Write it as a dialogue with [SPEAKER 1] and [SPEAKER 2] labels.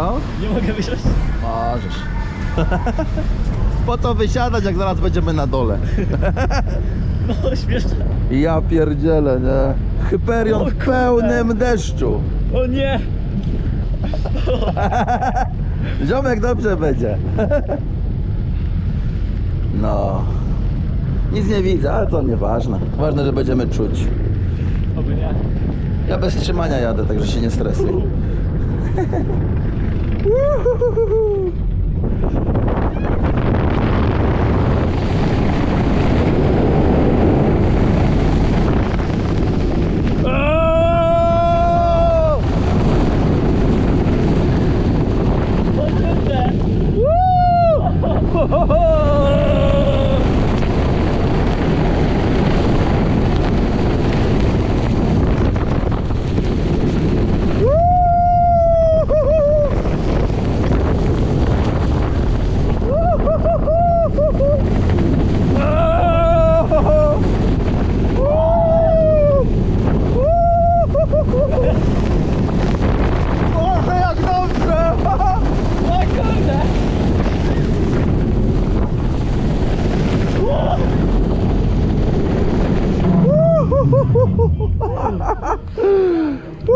[SPEAKER 1] Mogę wysiąść?
[SPEAKER 2] Możesz. Po co wysiadać, jak zaraz będziemy na dole?
[SPEAKER 1] No, śmieszne.
[SPEAKER 2] Ja pierdzielę, nie? Hyperion
[SPEAKER 1] O
[SPEAKER 2] w
[SPEAKER 1] kurde.
[SPEAKER 2] pełnym deszczu.
[SPEAKER 1] O nie!
[SPEAKER 2] Ziomek dobrze będzie. No. Nic nie widzę, ale to nieważne. Ważne, że będziemy czuć.
[SPEAKER 1] Oby nie.
[SPEAKER 2] Ja bez trzymania jadę, także się nie stresuj.
[SPEAKER 1] O